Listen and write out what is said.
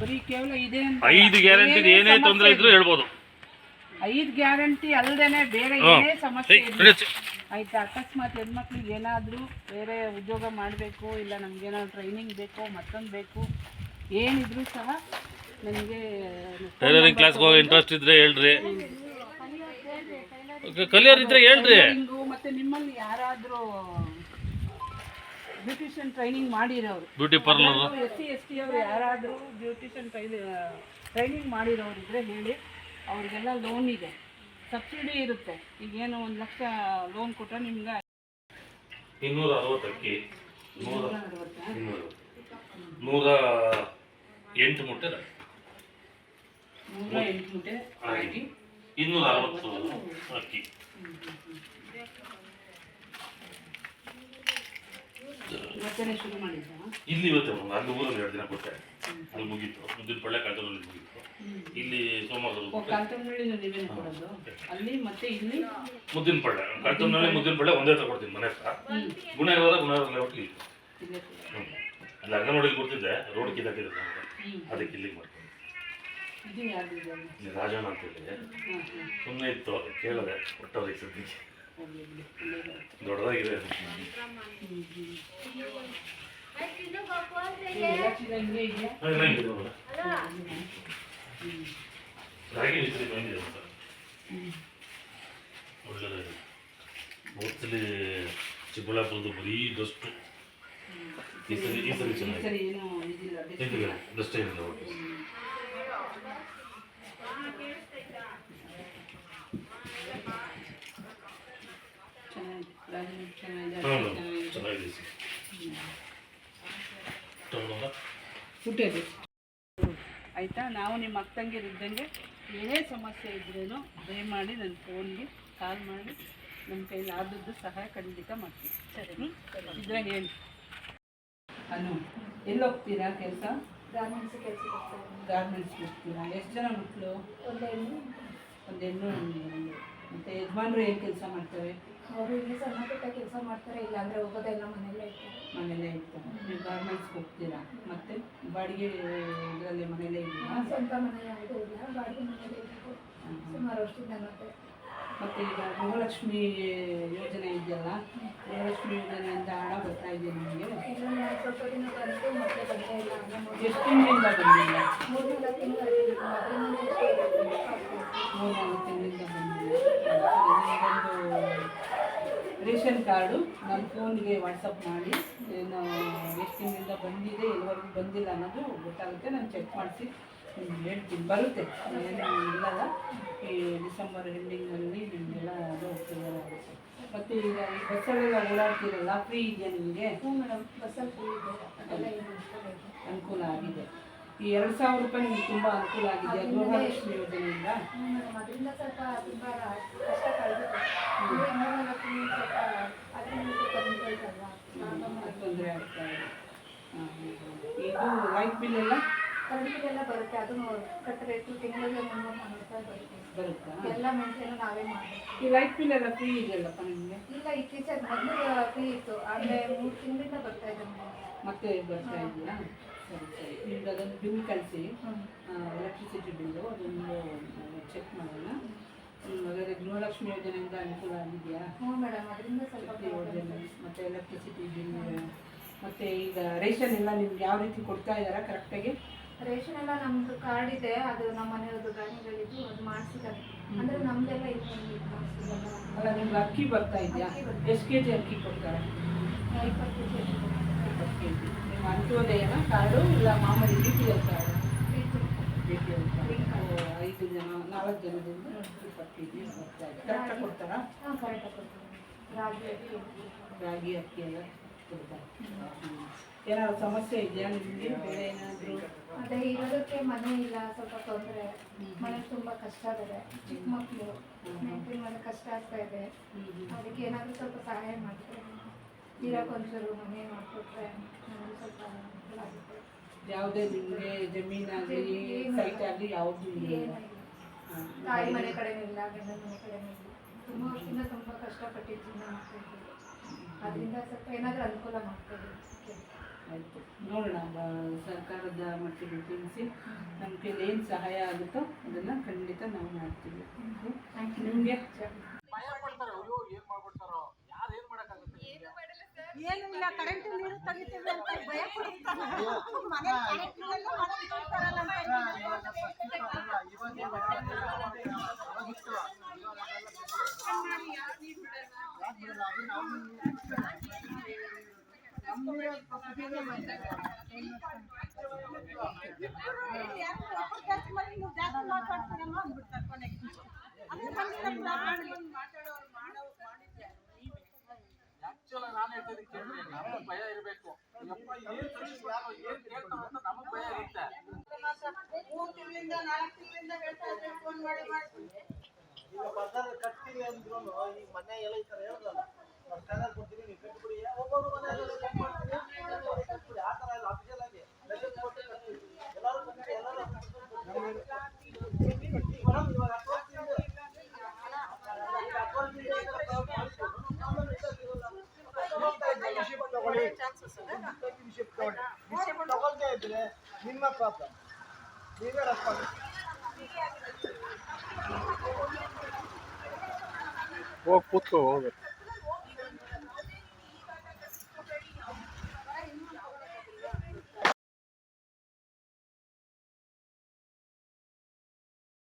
ಬರೀ ಕೇವಲ ಇದೆ ಅಂತ ಐದು ಗ್ಯಾರಂಟಿ ಏನೇ ತೊಂದರೆ ಇದ್ರೂ ಹೇಳ್ಬೋದು. ಐದು ಗ್ಯಾರಂಟಿ ಅಲ್ಲದೇನೆ ಬೇರೆ ಏನೇ ಸಮಸ್ಯೆ ಇರ್ಲಿ. ಆಯ್ತಾ? ಅಕಸ್ಮಾತ್ ಹೆಣ್ಮಕ್ಳಿಗೆ ಏನಾದರೂ ಬೇರೆ ಉದ್ಯೋಗ ಮಾಡಬೇಕು ಇಲ್ಲ ನಮ್ಗೇನಾದ್ರು ಟ್ರೈನಿಂಗ್ ಬೇಕು ಮತ್ತೊಂದು ಬೇಕು ಏನಿದ್ರು ಸಹ ನನಗೆ ಟೈಲರಿಂಗ್ ಕ್ಲಾಸ್ಗೆ ಹೋಗೋ ಇಂಟ್ರೆಸ್ಟ್ ಇದ್ರೆ ಹೇಳ್ರಿ. ಕಲಿಯೋರು ಇದ್ರೆ ಹೇಳ್ರಿ. ಮತ್ತೆ ನಿಮ್ಮಲ್ಲಿ ಯಾರಾದರೂ ಬ್ಯೂಟಿಷಿಯನ್ ಟ್ರೈನಿಂಗ್ ಮಾಡಿರೋರು. Beauty parlour S C S T ಅವರು ಯಾರಾದರೂ ಬ್ಯೂಟಿಷಿಯನ್ ಟ್ರೈನಿಂಗ್ ಮಾಡಿರೋರು ಇದ್ರೆ ಹೇಳಿ ಅವರಿಗೆಲ್ಲ ಲೋನ್ ಇದೆ. ಸಬ್ಸಿಡಿ ಇರುತ್ತೆ. ಈಗೇನು ಒಂದು ಲಕ್ಷ ಲೋನ್ ಕೊಟ್ಟರೆ ನಿಮ್ಗೆ ಇನ್ನೂರ ಅರವತ್ತಕ್ಕೆ ನೂರ ಅರವತ್ತಾ? ಇನ್ನೂರ. ನೂರ ಎಂಟು ಮುಟ್ಟೆ. ನೂರ ಎಂಟು ಮೂಟೆ ರಾಗಿ ಇನ್ನೂರ ಅರವತ್ತು ಅಕ್ಕಿ. ಇಲ್ಲಿ ಇವತ್ತು ಒಂದು ಅಲ್ಲಿ ಊರಲ್ಲಿ ಎರಡು ದಿನ ಕೊಟ್ಟೆ. ಅಲ್ಲಿ ಮುಗೀತು. ಮುದ್ದಿನ ಪಳ್ಳೆ ಕಾಟದಲ್ಲಿ ಮುಗೀತು. ಇಲ್ಲಿ ಸೋಮವಾರ ಮುದ್ದಿನ ಪಳ್ಳೆ ಕಳ್ತಂನಲ್ಲಿ ಮುದ್ದಿನ ಪಳ್ಳೆ ಒಂದೇ ತಗೊಡ್ತೀನಿ ಮನೆ ಹತ್ರ. ಗುಣ ಇರೋದ ಗುಣ ಇರೋಲ್ಲ ಒಟ್ಟಿಗೆ ಇತ್ತು. ಅಲ್ಲಿ ಅಂಗನವಾಡಿಗೆ ಕೊಡ್ತಿದ್ದೆ ರೋಡ್ ಕಿದ್ದಾಕಿದೆ ಅದಕ್ಕೆ ಇಲ್ಲಿಗೆ ಮಾಡ್ತೀನಿ ರಾಜಣ್ಣ ಅಂತ ಹಾಂ ಸುಮ್ಮನೆ ಇತ್ತು ಕೇಳಿದೆ ಒಟ್ಟವ್ರಿಗೆ ಸದ್ಯಕ್ಕೆ. ದೊಡ್ಡದಾಗಿದೆ. ರಾಗಿ ಮಿಸ್ತ್ರಿ ಬಂದಿದೆ ಅಂತ ಒಳ್ಳೆದಾಗಿದೆ ಹೋದ್ಸಲಿ ಚಿಕ್ಕಬಳ್ಳಾಪುರದ್ದು ಬರೀ ಡಸ್ಟು ಈ ಸರಿ ಈ ಸರಿ ಡಿಸ್- ಡಸ್ಟ್ ಏನಿಲ್ಲ ಒಟ್ಟು ಚೆನ್ನಾಗಿದೆ ಸರ್ ಆಯಿತಾ ನಾವು ನಿಮ್ಮ ಅಕ್ಕಂಗಿರು ಇದ್ದಂಗೆ ಏನೇ ಸಮಸ್ಯೆ ಇದ್ರೂ ದಯಮಾಡಿ ನನ್ನ ಫೋನ್ಗೆ ಕಾಲ್ ಮಾಡಿ ನಮ್ಮ ಕೈಲಿ ಆದದ್ದು ಸಹಾಯ ಖಂಡಿತ ಮಾಡ್ತೀವಿ ಸರಿ? ಇದ್ರೆ ಹೇಳಿ. ಅನು ಎಲ್ಲಿ ಹೋಗ್ತೀರಾ ಕೆಲಸ ಗಾರ್ಮೆಂಟ್ಸ್ ಕೆಲಸ ಹೋಗ್ತಾರೆ ಗಾರ್ಮೆಂಟ್ಸ್ ಹೋಗ್ತೀರಾ ಎಷ್ಟು ಜನ ಮಕ್ಕಳು ಒಂದು ಹೆಣ್ಣು ಒಂದು ಹೆಣ್ಣು ಮತ್ತು ಯಜಮಾನ್ರು ಏನು ಕೆಲಸ ಮಾಡ್ತಾರೆ ಅವರು ಇಲ್ಲಿ ಸಣ್ಣ ಪುಟ್ಟ ಕೆಲಸ ಮಾಡ್ತಾರೆ ಇಲ್ಲ ಅಂದರೆ ಹೋಗೋದೆಲ್ಲ ಮನೆಯಲ್ಲೇ ಇರ್ತಾರೆ. ಮನೆಯಲ್ಲೇ ಇರ್ತಾರೆ. ನೀವು ಗಾರ್ಮೆಂಟ್ಸ್ಗೆ ಹೋಗ್ತೀರಾ? ಮತ್ತೆ ಬಾಡಿಗೆ ಇದರಲ್ಲಿ ಮನೆಯಲ್ಲೇ ಇದ್ದೀರಾ? ಸ್ವಂತ ಮನೆ ಯಾವುದೂ ಇಲ್ಲ ಬಾಡಿಗೆ ಮನೆಯಲ್ಲೇ ಇರ್ತಾರೆ ಸುಮಾರು ವರ್ಷದಿಂದ ಮತ್ತೆ. ಮತ್ತು ಈಗ ಗೃಹಲಕ್ಷ್ಮಿ ಯೋಜನೆ ಇದೆಯಲ್ಲ ಗೃಹಲಕ್ಷ್ಮಿ ಯೋಜನೆಯಿಂದ ಹಣ ಬರ್ತಾ ಇದೆ ನಿಮಗೆ? ಸ್ವಲ್ಪ ದಿನ ಬಂತು ಮತ್ತೆ ಬಂದೇ ಇಲ್ಲ. ಮೂರು ಎಷ್ಟು ತಿಂಗಳಿಂದ ಬಂದಿಲ್ಲ ಮೂರು ನಾಲ್ಕು. ಮೂರು ತಿಂಗಳಿಂದ ಬಂದಿಲ್ಲ ಒಂದು ರೇಷನ್ ಕಾರ್ಡು ನನ್ನ ಫೋನ್ಗೆ ವಾಟ್ಸಪ್ ಮಾಡಿ. ಏನು ಎಷ್ಟು ತಿಂಗಳಿಂದ ಬಂದಿದೆ ಎಲ್ಲವರೆಗೂ ಬಂದಿಲ್ಲ ಅನ್ನೋದು ಗೊತ್ತಾಗುತ್ತೆ. ನಾನು ಚೆಕ್ ಮಾಡಿಸಿ ನಿಮ್ಗೆ ಹೇಳ್ತೀನಿ. ಬರುತ್ತೆ. ಏನು ಇಲ್ಲಲ್ಲ. ಈ ಡಿಸೆಂಬರ್ ಎಂಡಿಂಗಲ್ಲಿ ನಿಮಗೆಲ್ಲ ಅದು ಕ್ಲಿಯರ್ ಆಗುತ್ತೆ. ಮತ್ತು ಈಗ ಈ ಬಸ್ಸಲ್ಲೆಲ್ಲ ಓಡಾಡ್ತೀರಲ್ಲ ಫ್ರೀ ಇದೆಯಾ ನಿಮಗೆ? ಹ್ಞೂ ಮೇಡಮ್ ಬಸ್ಸಲ್ಲಿ ಫ್ರೀ ಇದೆ. ಅನುಕೂಲ ಆಗಿದೆ. ಈ ಎರಡು ಸಾವಿರ ರೂಪಾಯಿ ನಿಮ್ಗೆ ತುಂಬ ಅನುಕೂಲ ಆಗಿದೆ. ಗೃಹಲಕ್ಷ್ಮಿ ಯೋಜನೆಯಿಂದ? ಅದರಿಂದ ಸ್ವಲ್ಪ ತುಂಬ ಕಷ್ಟ ತೊಂದರೆ ಆಗ್ತಾ ಇದೆ. ಲೈಟ್ ಬಿಲ್ ಎಲ್ಲ? ಕರೆಂಟಿಗೆಲ್ಲ ಬರುತ್ತೆ. ಅದು ಕಟ್ಟಬೇಕು ತಿಂಗಳಿಗೆ ಮುನ್ನೂರು ನಾನ್ನೂರು ರೂಪಾಯಿ ಬರುತ್ತೆ. ಬರುತ್ತಾ? ಎಲ್ಲ ಮೇಂಟೈನ್ ನಾವೇ ಮಾಡಬೇಕು. ಈ ಲೈಟ್ ಬಿಲ್ ಎಲ್ಲ ಫ್ರೀ ಇದೆಯಲ್ಲಪ್ಪ ನಿಮಗೆ? ಇಲ್ಲ ಇತ್ತೀಚೆಗೆ ಮೊದಲು ಫ್ರೀ ಇತ್ತು. ಆದರೆ ಮೂರು ತಿಂಗಳಿಂದ ಬರ್ತಾ ಇದೆ ಮತ್ತೆ ಬರ್ತಾ ಇದೆಯಾ? ಸರಿ ಸರಿ ನಿಮ್ಗೆ ಅದೊಂದು ಬಿಲ್ ಕಳಿಸಿ ಎಲೆಕ್ಟ್ರಿಸಿಟಿ ಬಿಲ್ಲು ಅದೊಂದು ಚೆಕ್ ಮಾಡೋಣ. ಹಾಗಾದರೆ ಗೃಹಲಕ್ಷ್ಮಿ ಯೋಜನೆಯಿಂದ ಅನುಕೂಲ ಆಗಿದೆಯಾ? ಹ್ಞೂ ಮೇಡಮ್ ಅದರಿಂದ ಸ್ವಲ್ಪ ಯೋಜನೆ ಮತ್ತು ಎಲೆಕ್ಟ್ರಿಸಿಟಿ ಬಿಲ್ ಮತ್ತು ಈಗ ರೇಷನ್ ಎಲ್ಲ ನಿಮ್ಗೆ ಯಾವ ರೀತಿ ಕೊಡ್ತಾ ಇದ್ದಾರಾ ಕರೆಕ್ಟಾಗಿ ರೇಷನ್ ಎಲ್ಲ ನಮ್ದು ಕಾರ್ಡ್ ಇದೆ ಅದು ನಮ್ಮ ಮನೆಯವ್ರದ್ದು ಗಾಡಿಗಳಿದ್ದು ಅದು ಮಾಡಿಸಿದ್ದಾರೆ. ಅಂದರೆ ನಮ್ದೆಲ್ಲ ಅಲ್ಲ ನಿಮ್ಗೆ ಅಕ್ಕಿ ಬರ್ತಾ ಇದೆಯಾ. ಎಷ್ಟು ಕೆ ಜಿ ಅಕ್ಕಿ ಕೊಡ್ತಾರೆ? ಇಪ್ಪತ್ತು ಕೆ ಜಿ ಅಂತ್ಯೋದಯನ ಕಾರ್ಡು ಇಲ್ಲ ಮಾಮೂಲಿ ಬಿ ಪಿ ಎಲ್ ಕಾರ್ಡು. ಐದು ಜನ ನಾಲ್ಕು ಜನದಿಂದ ಇಪ್ಪತ್ತು ಕೆ ಜಿ ಕರೆಕ್ಟಾಗಿ ಕೊಡ್ತಾರಾ ರಾಗಿ ಅಕ್ಕಿ ಎಲ್ಲ ಕೊಡ್ತಾರೆ ಏನಾದ್ರು ಸಮಸ್ಯೆ ಇದೆಯಾ ನಿಮಗೆ? ಬೇರೆ ಏನಾದರೂ? ಅದೇ ಇರೋದಕ್ಕೆ ಮನೆ ಇಲ್ಲ, ಸ್ವಲ್ಪ ತೊಂದರೆ. ಮನೆ ತುಂಬ ಕಷ್ಟ ಇದೆ ಚಿಕ್ಕ ಮಕ್ಕಳು. ಮೇಂಟೈನ್ ಮಾಡೋದು ಕಷ್ಟ ಆಗ್ತಾ ಇದೆ. ಅದಕ್ಕೆ ಏನಾದರೂ ಸ್ವಲ್ಪ ಸಹಾಯ ಮಾಡ್ತಾರೆ ಇರೋಕ್ಕೊಂಚೂರು ಮನೆ ಮಾಡಿಕೊಟ್ರೆ ಸ್ವಲ್ಪ ಯಾವುದೇ ನಿಮಗೆ ಜಮೀನಾಗಲಿ ಸೈಟ್ ಆಗಲಿ ಯಾವುದು. ತಾಯಿ ಮನೆ ಕಡೆನೂ ಇಲ್ಲ ಗಂಡನ ಮನೆ ಕಡೆ ಇಲ್ಲ ತುಂಬ ವರ್ಷದಿಂದ ತುಂಬ ಕಷ್ಟಪಟ್ಟು ಜೀವನ ಅದರಿಂದ ಸ್ವಲ್ಪ ಏನಾದರೂ ಅನುಕೂಲ ಮಾಡ್ತೀವಿ ಆಯಿತು. ನೋಡೋಣ ಸರ್ಕಾರದ ಮಟ್ಟಿಗೆ ತಿಳಿಸಿ ನಮಗೆ ಕೈಲಿ ಏನು ಸಹಾಯ ಆಗುತ್ತೋ ಅದನ್ನು ಖಂಡಿತ ನಾವು ಮಾಡ್ತೀವಿ. ಥ್ಯಾಂಕ್ ಯು ನಿಮಗೆ? ಏನು ಇಲ್ಲ ಕರೆಂಟ್ ನೀರು ತೆಗಿತೀವಿ ಅಂತ ಭಯ ಜಾಸ್ತಿ ಮಾತಾಡ್ತಾರಮ್ಮ ಅಂದ್ಬಿಡ್ತಾರೆ ಕೊನೆಗೆ ನಾನು ನಮಗೆ ಭಯ ಇರಬೇಕು. ಯಪ್ಪ ಏನು ಏನ್ ಕೇಳ್ತಾವ ಅಂತ ನಮಗೆ ಭಯ ಇರುತ್ತೆ. ಮೂರು ತಿಂಗಳಿಂದ ನಾಲ್ಕು ತಿಂಗಳಿಂದ ಹೇಳ್ತಾ ಇದ್ರೆ ಫೋನ್ ಮಾಡಿ ಮಾಡಿ. ಈಗ ಬರ್ತಾರೆ ಕಟ್ತೀವಿ ಅಂದ್ರು ಈ ಮನೆ ಎಲ್ಲ ಈ ತರ ಹೇಳೋದಲ್ಲ. ಸರ್ಕಾರ ಕೊಡ್ತೀನಿ ನೀವು ಕಟ್ಬಿಡಿ. ಒಬ್ಬೊಬ್ರು ಮನೆಯಲ್ಲಿ ಚೆಕ್ ಮಾಡ್ತೀವಿ ರಿಸಿಪ್ಟ್ ತಗೊಳ್ಳಿ ರಿಸಿಪ್ಟ್ ತಗೊಳ್ತಾ ಇದ್ರೆ ನಿಮ್ಮ ಪ್ರಾಬ್ಲಮ್ ನೀವೇ ರೆಸ್ಪಾನ್ಸ್ ಹೋಗಿ ಕೂತ್ಕೋ ಹೋಗ್ಬೇಕು